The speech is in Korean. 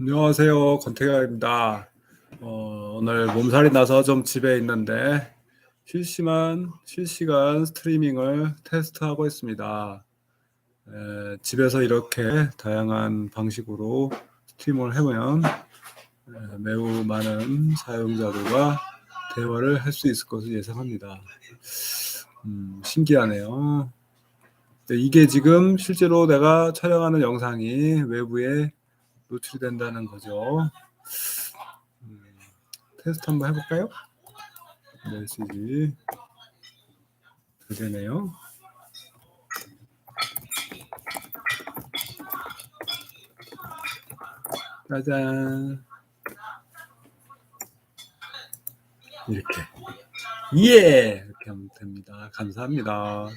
안녕하세요. 권태경입니다. 어, 오늘 몸살이 나서 좀 집에 있는데 실시간 실시간 스트리밍을 테스트하고 있습니다. 에, 집에서 이렇게 다양한 방식으로 스트리밍을 해보면 에, 매우 많은 사용자들과 대화를 할 수 있을 것을 예상합니다. 음, 신기하네요. 네, 이게 지금 실제로 내가 촬영하는 영상이 외부에 노출이 된다는 거죠. 음, 테스트 한번 해볼까요? 메시지 잘 되네요. 짜잔. 이렇게. 예! 이렇게 하면 됩니다. 감사합니다.